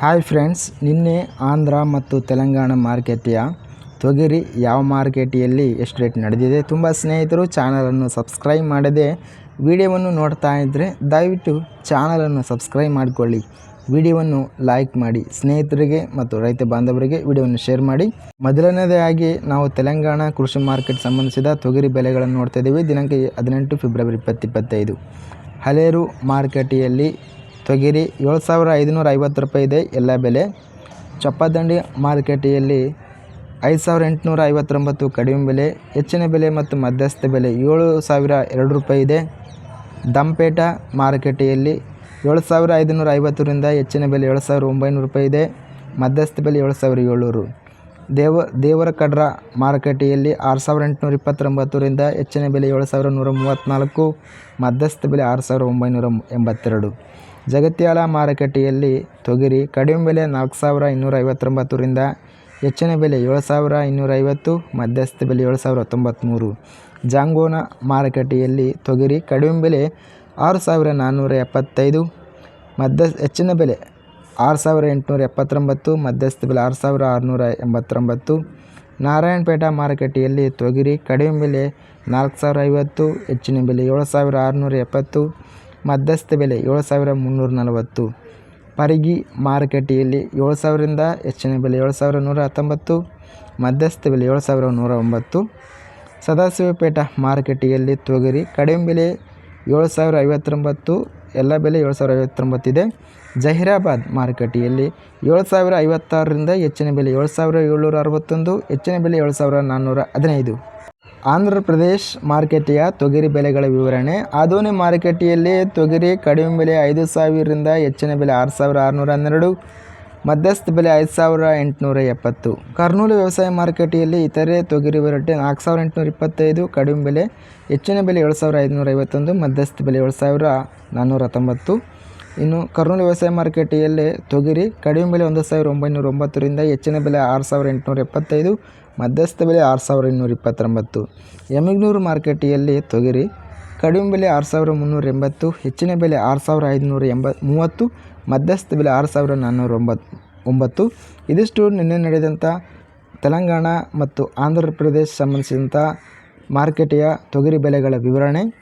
Hi friends ನಿನ್ನೆ ಆಂಧ್ರ ಮತ್ತು ತೆಲಂಗಾಣ ಮಾರ್ಕೆಟಿಯ ತೊಗರಿ ಯಾವ ಮಾರ್ಕೆಟಿಯಲ್ಲಿ ಎಷ್ಟು ರೇಟ್ ನಡೆದಿದೆ ತುಂಬ ಸ್ನೇಹಿತರು ಚಾನಲನ್ನು ಸಬ್ಸ್ಕ್ರೈಬ್ ಮಾಡದೆ ವಿಡಿಯೋವನ್ನು ನೋಡ್ತಾ ಇದ್ದರೆ ದಯವಿಟ್ಟು ಚಾನಲನ್ನು ಸಬ್ಸ್ಕ್ರೈಬ್ ಮಾಡಿಕೊಳ್ಳಿ. ವಿಡಿಯೋವನ್ನು ಲೈಕ್ ಮಾಡಿ. ಸ್ನೇಹಿತರಿಗೆ ಮತ್ತು ರೈತ ಬಾಂಧವರಿಗೆ ವಿಡಿಯೋವನ್ನು ಶೇರ್ ಮಾಡಿ. ಮೊದಲನೇದಾಗಿ ನಾವು ತೆಲಂಗಾಣ ಕೃಷಿ ಮಾರ್ಕೆಟ್ ಸಂಬಂಧಿಸಿದ ತೊಗರಿ ಬೆಲೆಗಳನ್ನು ನೋಡ್ತಾ ಇದ್ದೀವಿ. ದಿನಾಂಕ ಹದಿನೆಂಟು ಫೆಬ್ರವರಿ ಇಪ್ಪತ್ತಿಪ್ಪತ್ತೈದು ಹಲೇರು ಮಾರ್ಕೆಟಿಯಲ್ಲಿ ತೊಗರಿ ಏಳು ಸಾವಿರ ಐದುನೂರ ಐವತ್ತು ರೂಪಾಯಿ ಇದೆ. ಎಲ್ಲ ಬೆಲೆ ಚಪ್ಪದಂಡಿ ಮಾರುಕಟ್ಟೆಯಲ್ಲಿ ಐದು ಸಾವಿರ ಎಂಟುನೂರ ಐವತ್ತೊಂಬತ್ತು ಕಡಿಮೆ ಬೆಲೆ, ಹೆಚ್ಚಿನ ಬೆಲೆ ಮತ್ತು ಮಧ್ಯಸ್ಥ ಬೆಲೆ ಏಳು ಸಾವಿರ ಎರಡು ರೂಪಾಯಿ ಇದೆ. ದಂಪೇಟ ಮಾರುಕಟ್ಟೆಯಲ್ಲಿ ಏಳು ಸಾವಿರ ಐದುನೂರ ಐವತ್ತರಿಂದ ಹೆಚ್ಚಿನ ಬೆಲೆ ಏಳು ಸಾವಿರ ಒಂಬೈನೂರು ರೂಪಾಯಿ ಇದೆ. ಮಧ್ಯಸ್ಥ ಬೆಲೆ ಏಳು ಸಾವಿರ ಏಳ್ನೂರು. ದೇವ ದೇವರ ಕಡ್ರ ಮಾರುಕಟ್ಟೆಯಲ್ಲಿ ಆರು ಸಾವಿರ ಎಂಟುನೂರ ಇಪ್ಪತ್ತೊಂಬತ್ತರಿಂದ ಹೆಚ್ಚಿನ ಬೆಲೆ ಏಳು ಸಾವಿರ ನೂರ ಮೂವತ್ತ್ನಾಲ್ಕು, ಮಧ್ಯಸ್ಥ ಬೆಲೆ ಆರು ಸಾವಿರ ಒಂಬೈನೂರ ಎಂಬತ್ತೆರಡು. ಜಗತ್ಯಾಲ ಮಾರುಕಟ್ಟೆಯಲ್ಲಿ ತೊಗರಿ ಕಡಿಮೆ ಬೆಲೆ ನಾಲ್ಕು ಸಾವಿರ ಇನ್ನೂರ ಐವತ್ತೊಂಬತ್ತರಿಂದ ಹೆಚ್ಚಿನ ಬೆಲೆ ಏಳು ಸಾವಿರ ಇನ್ನೂರೈವತ್ತು ಮಧ್ಯಸ್ಥ ಬೆಲೆ ಏಳು ಸಾವಿರ ತೊಂಬತ್ತ್ಮೂರು ಜಾಂಗೋನ ಮಾರುಕಟ್ಟೆಯಲ್ಲಿ ತೊಗರಿ ಕಡಿಮೆ ಬೆಲೆ ಆರು ಸಾವಿರ ನಾನ್ನೂರ ಎಪ್ಪತ್ತೈದು ಮಧ್ಯ ಹೆಚ್ಚಿನ ಬೆಲೆ ಆರು ಸಾವಿರ ಎಂಟುನೂರ ಎಪ್ಪತ್ತೊಂಬತ್ತು ಮಧ್ಯಸ್ಥ ಬೆಲೆ ಆರು ಸಾವಿರ ಆರುನೂರ ಎಂಬತ್ತೊಂಬತ್ತು ನಾರಾಯಣಪೇಟ ಮಾರುಕಟ್ಟೆಯಲ್ಲಿ ತೊಗರಿ ಕಡಿಮೆ ಬೆಲೆ ನಾಲ್ಕು ಸಾವಿರ ಐವತ್ತು, ಹೆಚ್ಚಿನ ಬೆಲೆ ಏಳು ಸಾವಿರ ಆರುನೂರ ಎಪ್ಪತ್ತು ಮಧ್ಯಸ್ಥ ಬೆಲೆ ಏಳು ಸಾವಿರ ಮುನ್ನೂರ ನಲವತ್ತು ಪರಿಗಿ ಮಾರುಕಟ್ಟೆಯಲ್ಲಿ ಏಳು ಸಾವಿರದಿಂದ ಹೆಚ್ಚಿನ ಬೆಲೆ ಏಳು ಸಾವಿರ ನೂರ ಹತ್ತೊಂಬತ್ತು ಮಧ್ಯಸ್ಥ ಬೆಲೆ ಏಳು ಸಾವಿರ ನೂರ ಒಂಬತ್ತು ಸದಾಶಿವಪೇಟ ಮಾರುಕಟ್ಟೆಯಲ್ಲಿ ತೊಗರಿ ಕಡಿಮೆ ಬೆಲೆ ಏಳು ಸಾವಿರ ಐವತ್ತೊಂಬತ್ತು ಎಲ್ಲ ಬೆಲೆ ಏಳು ಸಾವಿರ ಐವತ್ತೊಂಬತ್ತಿದೆ ಜಹೀರಾಬಾದ್ ಮಾರುಕಟ್ಟೆಯಲ್ಲಿ ಏಳು ಸಾವಿರ ಐವತ್ತಾರರಿಂದ ಹೆಚ್ಚಿನ ಬೆಲೆ ಏಳು ಸಾವಿರ ಏಳ್ನೂರ ಅರವತ್ತೊಂದು ಹೆಚ್ಚಿನ ಬೆಲೆ ಏಳು ಸಾವಿರ ನಾನ್ನೂರ ಹದಿನೈದು ಆಂಧ್ರ ಪ್ರದೇಶ್ ಮಾರುಕಟ್ಟೆಯ ತೊಗರಿ ಬೆಲೆಗಳ ವಿವರಣೆ. ಆದೋನಿ ಮಾರುಕಟ್ಟೆಯಲ್ಲಿ ತೊಗರಿ ಕಡಿಮೆ ಬೆಲೆ ಐದು ಸಾವಿರದಿಂದ ಹೆಚ್ಚಿನ ಬೆಲೆ ಆರು ಸಾವಿರ ಆರುನೂರ ಹನ್ನೆರಡು, ಮಧ್ಯಸ್ಥ ಬೆಲೆ ಐದು ಸಾವಿರ ಎಂಟುನೂರ ಎಪ್ಪತ್ತು. ಕರ್ನೂಲು ವ್ಯವಸಾಯ ಮಾರುಕಟ್ಟೆಯಲ್ಲಿ ಇತರೆ ತೊಗರಿ ವೆರೈಟಿ ನಾಲ್ಕು ಸಾವಿರ ಎಂಟುನೂರ ಇಪ್ಪತ್ತೈದು, ಕಡಿಮೆ ಬೆಲೆ ಹೆಚ್ಚಿನ ಬೆಲೆ ಏಳು ಸಾವಿರ ಐದುನೂರ ಐವತ್ತೊಂದು, ಮಧ್ಯಸ್ಥ ಬೆಲೆ ಏಳು ಸಾವಿರ ನಾನ್ನೂರ ಹತ್ತೊಂಬತ್ತು ಇನ್ನು ಕರ್ನೂಲು ವ್ಯವಸಾಯ ಮಾರುಕಟ್ಟೆಯಲ್ಲಿ ತೊಗರಿ ಕಡಿಮೆ ಬೆಲೆ ಒಂದು ಸಾವಿರದ ಒಂಬೈನೂರ ಒಂಬತ್ತರಿಂದ ಹೆಚ್ಚಿನ ಬೆಲೆ ಆರು ಸಾವಿರ ಎಂಟುನೂರ ಎಪ್ಪತ್ತೈದು, ಮಧ್ಯಸ್ಥ ಬೆಲೆ ಆರು ಸಾವಿರ ಇನ್ನೂರ ಇಪ್ಪತ್ತೊಂಬತ್ತು. ಯಮಗ್ನೂರು ಮಾರುಕಟ್ಟೆಯಲ್ಲಿ ತೊಗರಿ ಕಡಿಮೆ ಬೆಲೆ ಆರು ಸಾವಿರ ಮುನ್ನೂರ ಎಂಬತ್ತು, ಹೆಚ್ಚಿನ ಬೆಲೆ ಆರು ಸಾವಿರ ಐದುನೂರ ಎಂಬ ಮೂವತ್ತು, ಮಧ್ಯಸ್ಥ ಬೆಲೆ ಆರು ಸಾವಿರ ನಾನ್ನೂರ ಒಂಬತ್ತು ಒಂಬತ್ತು. ಇದಿಷ್ಟು ನಿನ್ನೆ ನಡೆದಂಥ ತೆಲಂಗಾಣ ಮತ್ತು ಆಂಧ್ರ ಪ್ರದೇಶ ಸಂಬಂಧಿಸಿದಂಥ ಮಾರುಕಟ್ಟೆಯ ತೊಗರಿ ಬೆಲೆಗಳ ವಿವರಣೆ.